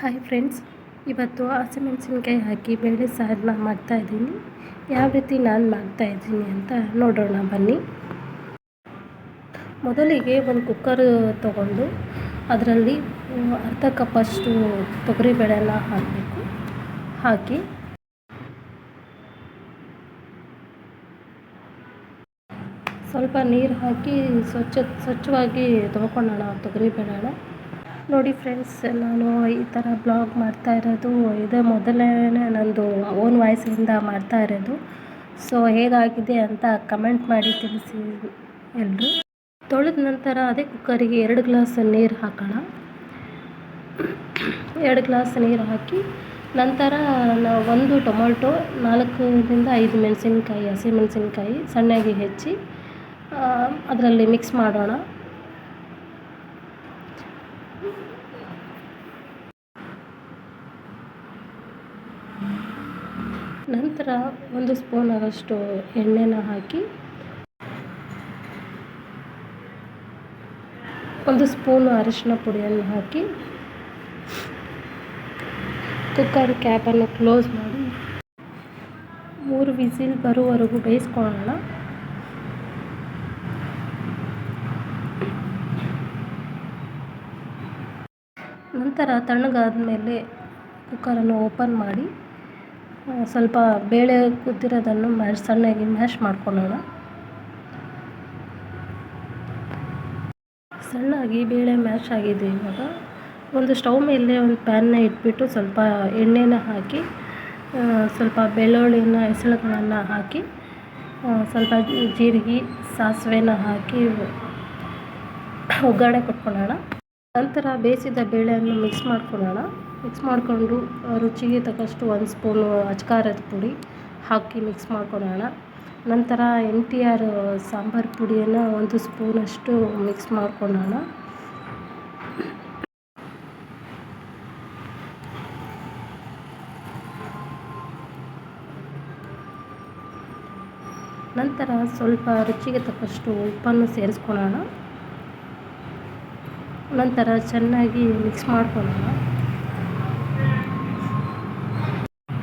Hi friends ಇವತ್ತು ಹಸಿಮೆಣಸಿನ್ಕಾಯಿ ಹಾಕಿ ಬೇಳೆ ಸಾರನ್ನ ಮಾಡ್ತಾಯಿದ್ದೀನಿ ಯಾವ ರೀತಿ ನಾನು ಮಾಡ್ತಾಯಿದ್ದೀನಿ ಅಂತ ನೋಡೋಣ ಬನ್ನಿ. ಮೊದಲಿಗೆ ಒಂದು ಕುಕ್ಕರ್ ತಗೊಂಡು ಅದರಲ್ಲಿ ಅರ್ಧ ಕಪ್ಪಷ್ಟು ತೊಗರಿಬೇಳೆನ ಹಾಕಬೇಕು. ಹಾಕಿ ಸ್ವಲ್ಪ ನೀರು ಹಾಕಿ ಸ್ವಚ್ಛ, ಸ್ವಚ್ಛವಾಗಿ ತೊಗರಿ ತೊಗರಿಬೇಳೆನ ನೋಡಿ ಫ್ರೆಂಡ್ಸ್ ನಾನು ಈ ಥರ ಬ್ಲಾಗ್ ಮಾಡ್ತಾ ಇರೋದು ಇದೇ ಮೊದಲನೇ ನಂದು ಓನ್ ವಾಯ್ಸಿಂದ ಮಾಡ್ತಾ ಇರೋದು. ಸೊ ಹೇಗಾಗಿದೆ ಅಂತ ಕಮೆಂಟ್ ಮಾಡಿ ತಿಳಿಸಿ ಎಲ್ಲರೂ ತೊಳೆದ ನಂತರ ಅದೇ ಕುಕ್ಕರಿಗೆ ಎರಡು ಗ್ಲಾಸ್ ನೀರು ಹಾಕೋಣ. ಎರಡು ಗ್ಲಾಸ್ ನೀರು ಹಾಕಿ ನಂತರ ಒಂದು ಟೊಮೊಟೊ, ನಾಲ್ಕರಿಂದ ಐದು ಮೆಣಸಿನ್ಕಾಯಿ ಹಸಿಮೆಣಸಿನ್ಕಾಯಿ ಸಣ್ಣಗೆ ಹೆಚ್ಚಿ ಅದರಲ್ಲಿ ಮಿಕ್ಸ್ ಮಾಡೋಣ. ನಂತರ ಒಂದು ಸ್ಪೂನ್ ಆದಷ್ಟು ಎಣ್ಣೆನ ಹಾಕಿ ಒಂದು ಸ್ಪೂನು ಅರಿಶಿನ ಪುಡಿಯನ್ನು ಹಾಕಿ ಕುಕ್ಕರ್ ಕ್ಯಾಪನ್ನು ಕ್ಲೋಸ್ ಮಾಡಿ ಮೂರು ವಿಸಿಲ್ ಬರುವವರೆಗೂ ಬೇಯಿಸ್ಕೊಳ್ಳೋಣ. ನಂತರ ತಣ್ಣಗಾದ ಮೇಲೆ ಕುಕ್ಕರನ್ನು ಓಪನ್ ಮಾಡಿ ಸ್ವಲ್ಪ ಬೇಳೆ ಕುದ್ದಿರೋದನ್ನು ಮ್ಯಾಶ್, ಸಣ್ಣಗೆ ಮ್ಯಾಶ್ ಮಾಡ್ಕೊಳ್ಳೋಣ. ಸಣ್ಣಾಗಿ ಬೇಳೆ ಮ್ಯಾಶ್ ಆಗಿದೆ ಇವಾಗ. ಒಂದು ಸ್ಟವ್ ಮೇಲೆ ಒಂದು ಪ್ಯಾನ್ನ ಇಟ್ಬಿಟ್ಟು ಸ್ವಲ್ಪ ಎಣ್ಣೆನ ಹಾಕಿ ಸ್ವಲ್ಪ ಬೆಳ್ಳುಳ್ಳಿನ ಹೆಸಳುಗಳನ್ನು ಹಾಕಿ ಸ್ವಲ್ಪ ಜೀರಿಗೆ, ಸಾಸಿವೆನ ಹಾಕಿ ಒಗ್ಗರಣೆ ಕೊಟ್ಕೊಳ್ಳೋಣ. ನಂತರ ಬೇಯಿಸಿದ ಬೇಳೆಯನ್ನು ಮಿಕ್ಸ್ ಮಾಡ್ಕೊಳ್ಳೋಣ. ಮಿಕ್ಸ್ ಮಾಡಿಕೊಂಡು ರುಚಿಗೆ ತಕ್ಕಷ್ಟು ಒಂದು ಸ್ಪೂನು ಅಚ್ಕಾರದ ಪುಡಿ ಹಾಕಿ ಮಿಕ್ಸ್ ಮಾಡ್ಕೊಳ್ಳೋಣ. ನಂತರ ಎಂ ಟಿ ಆರ್ ಸಾಂಬಾರು ಪುಡಿಯನ್ನು ಒಂದು ಸ್ಪೂನಷ್ಟು ಮಿಕ್ಸ್ ಮಾಡ್ಕೊಳ್ಳೋಣ. ನಂತರ ಸ್ವಲ್ಪ ರುಚಿಗೆ ತಕ್ಕಷ್ಟು ಉಪ್ಪನ್ನು ಸೇರಿಸ್ಕೊಳ್ಳೋಣ. ನಂತರ ಚೆನ್ನಾಗಿ ಮಿಕ್ಸ್ ಮಾಡ್ಕೊಳ್ಳೋಣ.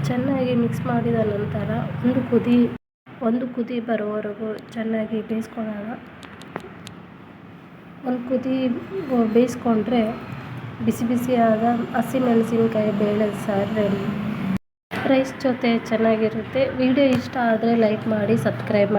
ಚೆನ್ನಾಗಿ ಮಿಕ್ಸ್ ಮಾಡಿದ ನಂತರ ಒಂದು ಕುದಿ ಒಂದು ಕುದಿ ಬರೋವರೆಗೂ ಚೆನ್ನಾಗಿ ಬೇಯಿಸ್ಕೊಳ್ಳೋಣ. ಒಂದು ಕುದಿ ಬೇಯಿಸ್ಕೊಂಡ್ರೆ ಬಿಸಿ ಬಿಸಿಯಾದ ಹಸಿಮೆಣಸಿನ್ಕಾಯಿ ಬೇಳೆ ಸಾರು ರೆಡಿ ರೈಸ್ ಜೊತೆ ಚೆನ್ನಾಗಿರುತ್ತೆ. ವಿಡಿಯೋ ಇಷ್ಟ ಆದರೆ ಲೈಕ್ ಮಾಡಿ ಸಬ್ಸ್ಕ್ರೈಬ್